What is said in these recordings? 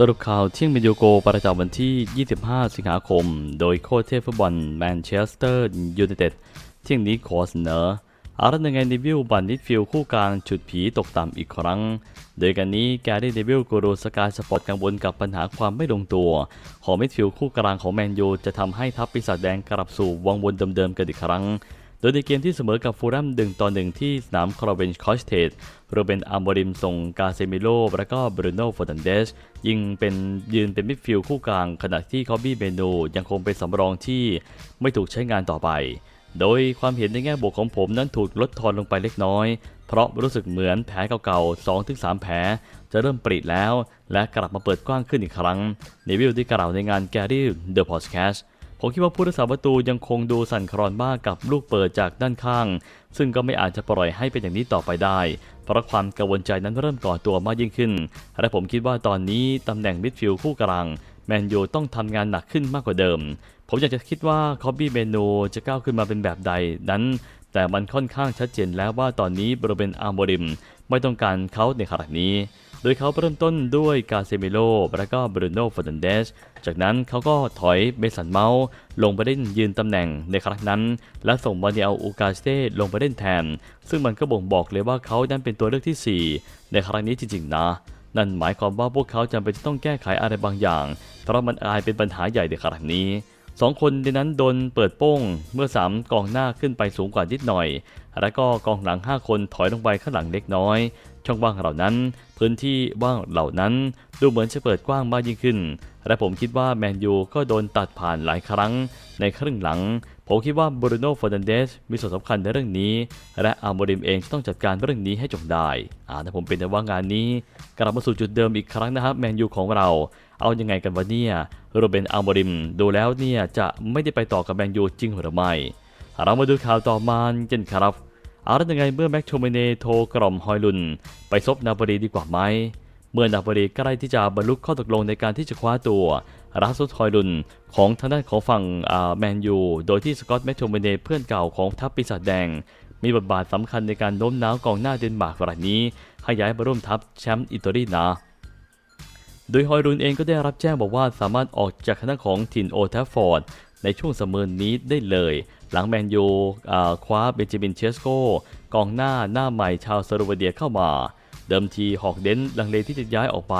สรุปข่าวเที่ยงมิโยโกประจำวันที่ 25 สิงหาคม โดยโค้ชเทพฟุตบอลแมนเชสเตอร์ยูไนเต็ดเที่ยงนี้ขอเสนออาร์ตยังไงเดวิลบันนิดฟิลคู่กลางฉุดผีตกต่ำอีกครั้ง โดยกันนี้แกรี่เดวิลกูรูสกายสปอร์ตกังวลกับปัญหาความไม่ลงตัว ของมิดฟิลคู่กลางของแมนยูจะทำให้ทัพปีศาจแดงกลับสู่วังวนเดิมๆกันอีกครั้ง โดยในเกมที่เสมอกับฟูลแลมดึงต่อหนึ่งที่สนามครอเวนคอชเทดโรเบนอัมโบริมส่งกาเซมิโลและก็บรูโน่ฟอร์นันเดสยิงเป็นยืนเป็นมิดฟิลด์คู่กลาง ขณะที่คอบบี้เบโนยังคงเป็นสำรองที่ไม่ถูกใช้งานต่อไป โดยความเห็นในแง่บวกของผมนั้นถูกลดทอนลงไปเล็กน้อย เพราะรู้สึกเหมือนแผลเก่าๆ 2-3 แผลจะเริ่มปริแล้ว และกลับมาเปิดกว้างขึ้นอีกครั้งในวิวที่กล่าวในงานแกรี่เดอะพอดแคสต์ ผมคิดว่าผู้รักษาประตูยังคงดูสั่นคลอนมากกับลูกเปิดจากด้านข้าง ซึ่งก็ไม่อาจจะปล่อยให้เป็นอย่างนี้ต่อไปได้ เพราะความกังวลใจนั้นเริ่มก่อตัวมากยิ่งขึ้น และผมคิดว่าตอนนี้ตำแหน่งมิดฟิลด์คู่กลางแมนยูต้องทำงานหนักขึ้นมากกว่าเดิม ผมอยากจะคิดว่าคอบบี้เมนูจะก้าวขึ้นมาเป็นแบบใดนั้น แต่มันค่อนข้างชัดเจนแล้วว่าตอนนี้บริเวณอาร์โมริม ไม่ต้องการเขาในขณะนี้ โดยเขาเริ่มต้นด้วยกาเซมิโลและก็บรูโน่ฟอร์นันเดสจากนั้นเขาก็ถอยเบสันเมาส์ลงไปเล่นยืนตำแหน่งในครั้งนั้น และส่งมาเนลอูกาสเต้ลงไปเล่นแทน ซึ่งมันก็บ่งบอกเลยว่าเขานั้นเป็นตัวเลือกที่ 4 ในครั้งนี้จริงๆนะนั่นหมายความว่าพวกเขาจำเป็นจะต้องแก้ไขอะไรบางอย่าง เพราะมันอาจเป็นปัญหาใหญ่ในครั้งนี้ สองคนในนั้นโดนเปิดโป้งเมื่อ 3 กองหน้าขึ้นไปสูงกว่านิดหน่อย และก็กองหลัง 5 คนถอยลงไปข้างหลังเล็กน้อย ช่องว่างเหล่านั้น พื้นที่ว่างเหล่านั้น ดูเหมือนจะเปิดกว้างมากยิ่งขึ้น และผมคิดว่าแมนยูก็โดนตัดผ่านหลายครั้งในครึ่งหลัง ผมคิดว่าบรูโน่ฟอร์นันเดสมีส่วนสำคัญในเรื่องนี้ และอาร์โมริมเองต้องจัดการเรื่องนี้ให้จงได้อ่าถ้าผมเป็นในว่างานนี้ กลับมาสู่จุดเดิมอีกครั้งนะครับแมนยูของเราเอายังไงกันวะเนี่ยโรเบนอัลโมริมดูแล้วเนี่ยจะไม่ได้ไปต่อกับแมนยูจริงหรือไม่เรามาดูข่าวต่อมากันครับเอาแล้วยังไงเมื่อแม็กโทเมเนโทรกล่อมฮอยลุน ไปซบนาบรีดีกว่าไหม มื่อนาบรีใกล้ที่จะบรรลุข้อตกลงในการที่จะคว้าตัวรัสซุสฮอยลุนของทางด้านของฝั่งแมนยู โดยที่สกอตแม็กโทเมเนเพื่อนเก่าของทัพปีศาจแดง มีบทบาทสำคัญในการโน้มน้าวกองหน้าเดนมาร์กรายนี้ให้ย้ายมาร่วมทัพแชมป์อิตาลีนะโดยฮอยรุนเองก็ได้รับแจ้งบอกว่าสามารถออกจากคณะของถิ่นโอทัฟฟอร์ดในช่วงเสมอนี้ได้เลย หลังแมนยูคว้าเบนจามินเชสโกกองหน้าหน้าใหม่ชาวสโลวาเดียเข้ามา เดิมทีฮอกเดนลังเลที่จะย้ายออกไป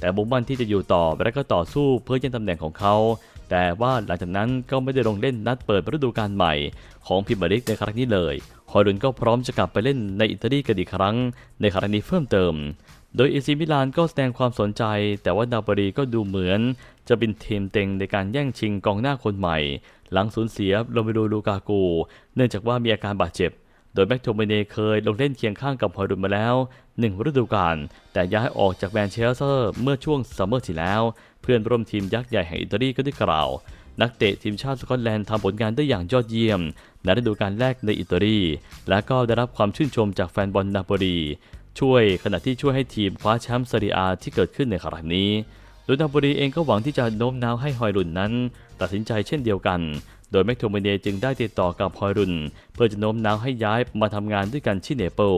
แต่มุ่งมั่นที่จะอยู่ต่อและก็ต่อสู้เพื่อยังตำแหน่งของเขา แต่ว่าหลังจากนั้นก็ไม่ได้ลงเล่นนัดเปิดฤดูกาลใหม่ ของพิมพ์ลิกในครั้งนี้เลยฮอยรุนก็พร้อมจะกลับไปเล่นในอิตาลีกันอีกครั้ง ในครั้งนี้เพิ่มเติม โดยเอซิมิลานก็แสดงความสนใจ แต่ว่านาบรีก็ดูเหมือน จะเป็นทีมเต็งในการแย่งชิงกองหน้าคนใหม่ หลังสูญเสียโรเมโรลูกากู เนื่องจากว่ามีอาการบาดเจ็บ โดยแม็กโทเมเนเคยลงเล่นเคียงข้างกับฮอยรุนมาแล้วหนึ่งฤดูกาล แต่ย้ายออกจากแมนเชสเตอร์เมื่อช่วงซัมเมอร์ที่แล้ว เพื่อนร่วมทีมยักษ์ใหญ่แห่งอิตาลีก็ได้กล่าว นักเตะทีมชาติสกอตแลนด์ทำผลงานได้อย่างยอดเยี่ยม ในฤดูกาลแรกในอิตาลี และก็ได้รับความชื่นชมจากแฟนบอลนาโปลีช่วยขณะที่ช่วยให้ทีมคว้าแชมป์ซีเรียอาที่เกิดขึ้นในครั้งนี้โดยนาโปลีเองก็หวังที่จะโน้มน้าวให้ฮอยรุนนั้น ตัดสินใจเช่นเดียวกัน โดยแมคโทเมเนจึงได้ติดต่อกับฮอยรุน เพื่อจะโน้มน้าวให้ย้ายมาทำงานด้วยกันที่เนเปิล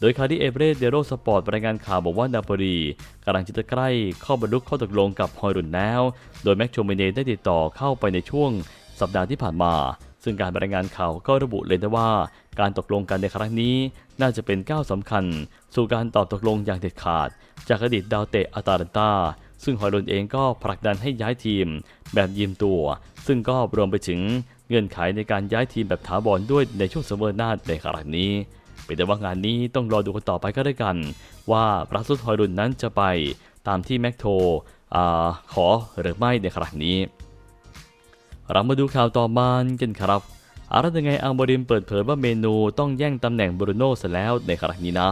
โดยคาร์ดิเอเบรเดโรสปอร์ตรายงานข่าวบอกว่านาโปลีกำลังจะใกล้เข้าบรรลุข้อตกลงกับฮอยรุนแล้ว โดยแม็กโทเมเนได้ติดต่อเข้าไปในช่วงสัปดาห์ที่ผ่านมา ซึ่งการรายงานข่าวก็ระบุเลยนะว่า การตกลงกันในครั้งนี้น่าจะเป็นก้าวสำคัญ สู่การตอบตกลงอย่างเด็ดขาด จากอดีตดาวเตะอาตาลันตา ซึ่งฮอยรุนเองก็ผลักดันให้ย้ายทีมแบบยืมตัว ซึ่งก็รวมไปถึงเงื่อนไขในการย้ายทีมแบบถาวรด้วยในช่วงซัมเมอร์หน้าในครั้งนี้เป็นแต่ว่างานนี้ต้องรอดูกันต่อไปก็ได้กัน ว่าปราสุดฮอยรุนนั้นจะไปตามที่แม็กโทอขอหรือไม่ในครั้งนี้ เรามาดูข่าวต่อมากันครับอารัตยังไงอังบริมเปิดเผยว่าเมนูต้องแย่งตำแหน่งบรูโน่ซะแล้วในครั้งนี้นะ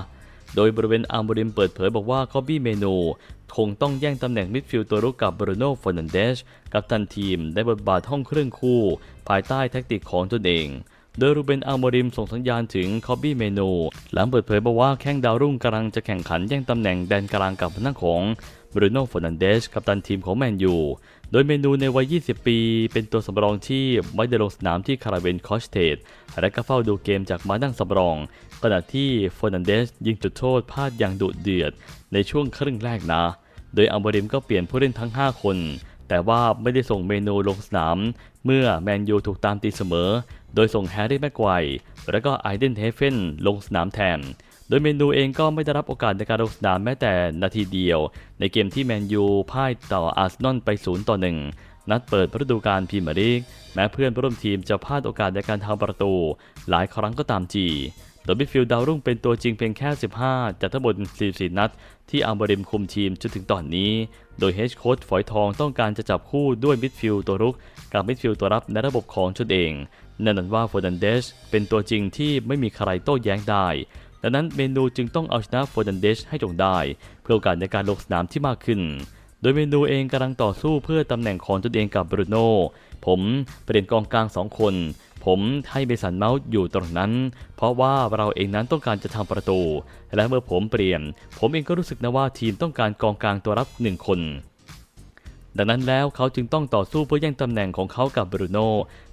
โดยบริเวณอังบริมเปิดเผยบอกว่าคอบบี้เมนูคงต้องแย่งตำแหน่งมิดฟิลด์ตัวรุกกับบรูโน่ฟอนันเดสกับทันทีมได้บทบาทห้องเครื่องคู่ ภายใต้แท็กติกของตนเองโดยรูเบนอัลโมริมส่งสัญญาณถึงคอบบี้เมนู หลังเปิดเผยบอกว่าแข้งดาวรุ่งกำลังจะแข่งขันแย่งตำแหน่งแดนกลางกับหน้าของบรูโน่ฟอนันเดสกับตันทีมของแมนยู โดยเมนูในวัย 20 ปี เป็นตัวสำรองที่ไม่ได้ลงสนามที่คาราเวนคอชเทดและก็เฝ้าดูเกมจากมานั่งสำรอง ขณะที่ฟอร์นันเดสยิงจุดโทษพลาดอย่างดุเดือด ในช่วงครึ่งแรกนะ โดยอัลบริมก็เปลี่ยนผู้เล่นทั้ง 5 คน แต่ว่าไม่ได้ส่งเมนูลงสนาม เมื่อแมนยูถูกตามตีเสมอ โดยส่งแฮร์รี่แม็กไกว์และก็ไอเดนเฮเฟนลงสนามแทน โดยเมนูเองก็ไม่ได้รับโอกาสในการลงสนามแม้แต่นาทีเดียว ในเกมที่แมนยูพ่ายต่ออาร์เซนอลไป 0 ต่อ 1 นัดเปิดฤดูกาลพรีเมียร์ลีก แม้เพื่อนร่วมทีมจะพลาดโอกาสในการทำประตู หลายครั้งก็ตามจีโดยมิดฟิลด์ดาวรุ่งเป็นตัวจริงเพียงแค่ 15 จากทั้งหมด 44 นัด ที่อัลบริมคุมทีมจนถึงตอนนี้ โดยเฮดโค้ชฝอยทองต้องการจะจับคู่ด้วยมิดฟิลด์ตัวรุก กับมิดฟิลด์ตัวรับในระบบของตนเองนั่นนั้นว่าโฟดันเดชเป็นตัวจริงที่ไม่มีใครโต้แย้งได้ ดังนั้นเมนูจึงต้องเอาชนะโฟดันเดชให้จงได้ เพื่อโอกาสในการลงสนามที่มากขึ้น โดยเมนูเองกำลังต่อสู้เพื่อตำแหน่งของตนเองกับบรูโน่ผมเปลี่ยนกองกลางสองคน ผมให้เบสันเมาส์อยู่ตรงนั้น เพราะว่าเราเองนั้นต้องการจะทำประตู และเมื่อผมเปลี่ยน ผมเองก็รู้สึกนะว่าทีมต้องการกองกลางตัวรับหนึ่งคนดังนั้นแล้วเขาจึงต้องต่อสู้เพื่อแย่งตำแหน่งของเขากับบรูโน่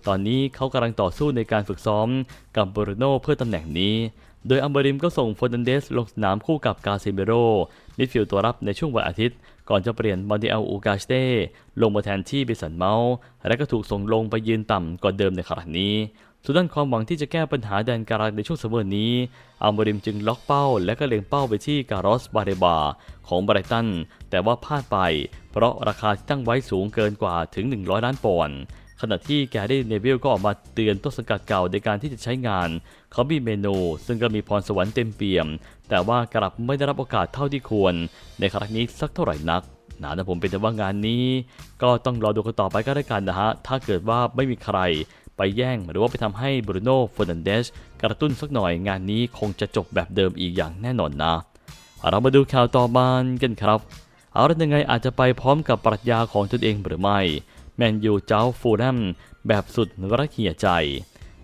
ตอนนี้เขากำลังต่อสู้ในการฝึกซ้อมกับบรูโน่เพื่อตำแหน่งนี้ โดยอัมเบริมก็ส่งโฟนันเดสลงสนามคู่กับกาเซเมโรมิดฟิลด์ตัวรับในช่วงวันอาทิตย์ ก่อนจะเปลี่ยนมอนติเอลอูกาสเต้ลงมาแทนที่เบสันเมาส์และก็ถูกส่งลงไปยืนต่ำกว่าเดิมในขณะนี้ส่วนด้านความหวังที่จะแก้ปัญหาแดนการังในช่วงเสมอนี้ อัลบริมจึงล็อกเป้า และก็เล็งเป้าไปที่การอสบาเรบาของไบรตัน แต่ว่าพลาดไป เพราะราคาที่ตั้งไว้สูงเกินกว่าถึง 100 ล้านปอนด์ ขณะที่แกรี่เนวิลก็ออกมาเตือนต้นสังกัดเก่าในการที่จะใช้งาน เขามีเมนู ซึ่งก็มีพรสวรรค์เต็มเปี่ยม แต่ว่ากลับไม่ได้รับโอกาสเท่าที่ควร ในครั้งนี้สักเท่าไหร่นักนะแต่ผมเป็นแต่ว่างานนี้ ก็ต้องรอดูกันต่อไปก็ได้กันนะฮะ ถ้าเกิดว่าไม่มีใครไปแย่งหรือว่าไปทำให้บรูโน่เฟอร์นันเดสกระตุ้นสักหน่อยงานนี้คงจะจบแบบเดิมอีกอย่างแน่นอนนะ เรามาดูข่าวต่อมากันครับ เอาละยังไงอาจจะไปพร้อมกับปรัชญาของตนเองหรือไม่ แมนยูเจ้าฟูลแลมแบบสุดระเหี่ยใจ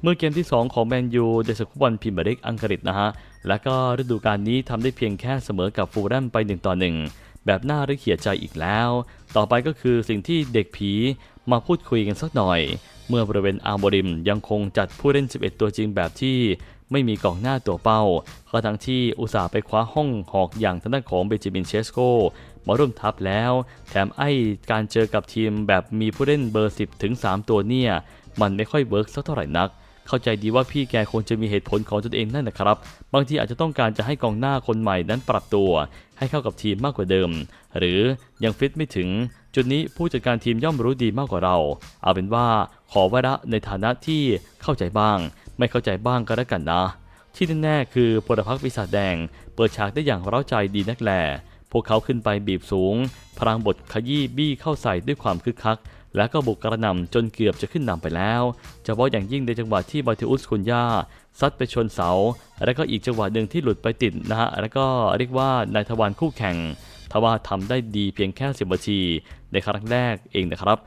เมื่อเกมที่ 2 ของแมนยูในศึกฟุตบอลพรีเมียร์ลีกอังกฤษนะฮะ และก็ฤดูกาลนี้ทำได้เพียงแค่เสมอกับฟูลแลมไป1ต่อ1แบบน่าระเหี่ยใจอีกแล้ว ต่อไปก็คือสิ่งที่เด็กผีมาพูดคุยกันสักหน่อย เมื่อบริเวณอาร์โบริมยังคงจัดผู้เล่น 11 ตัวจริงแบบที่ไม่มีกองหน้าตัวเป้าก็ทั้งที่อุตส่าห์ไปคว้าห้องหอกอย่างทางด้านของเบจิมินเชสโก มาร่วมทัพแล้ว แถมไอ้การเจอกับทีมแบบมีผู้เล่นเบอร์ 10 ถึง 3 ตัวเนี่ย มันไม่ค่อยเวิร์กสักเท่าไหร่นัก เข้าใจดีว่าพี่แกคงจะมีเหตุผลของตนเองนั่นนะครับ บางทีอาจจะต้องการจะให้กองหน้าคนใหม่นั้นปรับตัว ให้เข้ากับทีมมากกว่าเดิม หรือยังฟิตไม่ถึง จุดนี้ผู้จัดการทีมย่อมรู้ดีมากกว่าเรา เอาเป็นว่าขอไว้ละในฐานะที่เข้าใจบ้าง ไม่เข้าใจบ้างก็แล้วกันนะที่แน่ๆคือพลพรรคปีศาจแดง เปิดฉากได้อย่างเร้าใจดีนักแล พวกเขาขึ้นไปบีบสูง พลังบทขยี้บี้เข้าใส่ด้วยความคึกคัก แล้วก็บุกกระหน่ำจนเกือบจะขึ้นนำไปแล้วเฉพาะอย่างยิ่งในจังหวะที่มาเทอุสคุนยาซัดไปชนเสา แล้วก็อีกจังหวะหนึ่งที่หลุดไปติดนะฮะแล้วก็เรียกว่านายทวารคู่แข่งทว่าทำได้ดีเพียงแค่สิบนาทีในครั้งแรกเองนะครับ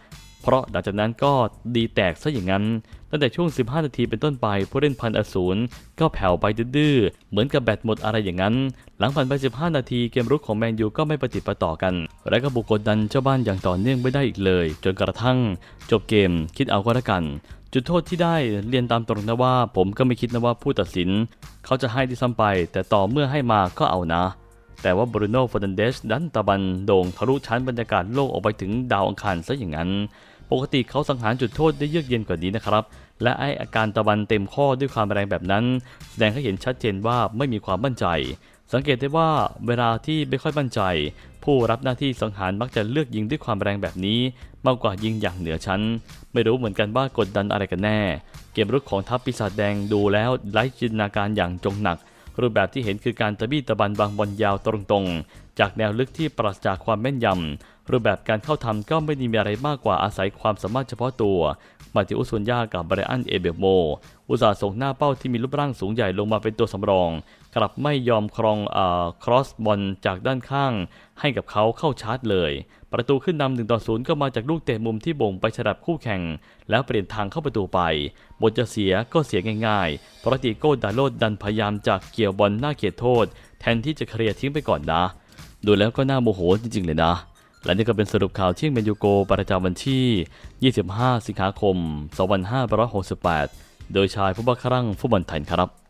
เพราะหลังจากนั้นก็ดีแตกซะอย่างนั้น ตั้งแต่ช่วง 15 นาทีเป็นต้นไป ผู้เล่นพันอสูรก็แผ่วไปดื้อเหมือนกับแบตหมดอะไรอย่างนั้น หลังผ่านไป 15 นาทีเกมรุกของแมนยูก็ไม่ปฏิประต่อกัน และก็บุกกดดันเจ้าบ้านอย่างต่อเนื่องไม่ได้อีกเลย จนกระทั่ง จบเกมคิดเอาก็แล้วกัน จุดโทษที่ได้เรียนตามตรงนะว่า ผมก็ไม่คิดนะว่าผู้ตัดสิน เขาจะให้ที่ซ้ำไป แต่ต่อเมื่อให้มาก็เอานะแต่ว่าบรูโน่ฟอร์นันเดสดันตะบันโด่งทะลุชั้นบรรยากาศโลกออกไปถึงดาวอังคารซะอย่างนั้น ปกติเขาสังหารจุดโทษได้เยือกเย็นกว่านี้นะครับ และไออาการตะบันเต็มข้อด้วยความแรงแบบนั้น แสดงให้เห็นชัดเจนว่าไม่มีความมั่นใจ สังเกตได้ว่าเวลาที่ไม่ค่อยมั่นใจ ผู้รับหน้าที่สังหารมักจะเลือกยิงด้วยความแรงแบบนี้ มากกว่ายิงอย่างเหนือชั้น ไม่รู้เหมือนกันว่ากดดันอะไรกันแน่ เกมรุกของทัพปีศาจแดงดูแล้วไร้จินตนาการอย่างจงหนัก รูปแบบที่เห็นคือการตะบี้ตะบันบางบอลยาวตรงๆ จากแนวลึกที่ปราศจากความแม่นยำ รูปแบบการเข้าทำก็ไม่ได้มีอะไรมากกว่าอาศัยความสามารถเฉพาะตัว มาติอุสวนยากับไบรอันเอเบโม อุตสาห์ส่งหน้าเป้าที่มีรูปร่างสูงใหญ่ลงมาเป็นตัวสำรอง กลับไม่ยอมครองอ่อครอสบอลจากด้านข้าง ให้กับเขาเข้าชาร์จเลย ประตูขึ้นนำหนึ่งต่อศูนย์ก็มาจากลูกเตะมุมที่บ่งไปฉลับคู่แข่ง แล้วเปลี่ยนทางเข้าประตูไป บทจะเสียก็เสียง่ายๆ เพราะติโก้ดาโลดดันพยายามจากเกี่ยวบอลหน้าเขตโทษ แทนที่จะเคลียร์ทิ้งไปก่อนนะ ดูแล้วก็น่าโมโหจริงๆเลยนะ และนี่ก็เป็นสรุปข่าวเที่ยงเมนยูโกประจำวันที่ 25 สิงหาคม 2568 โดยชายผู้บังคับฟุตบอลไทยครับ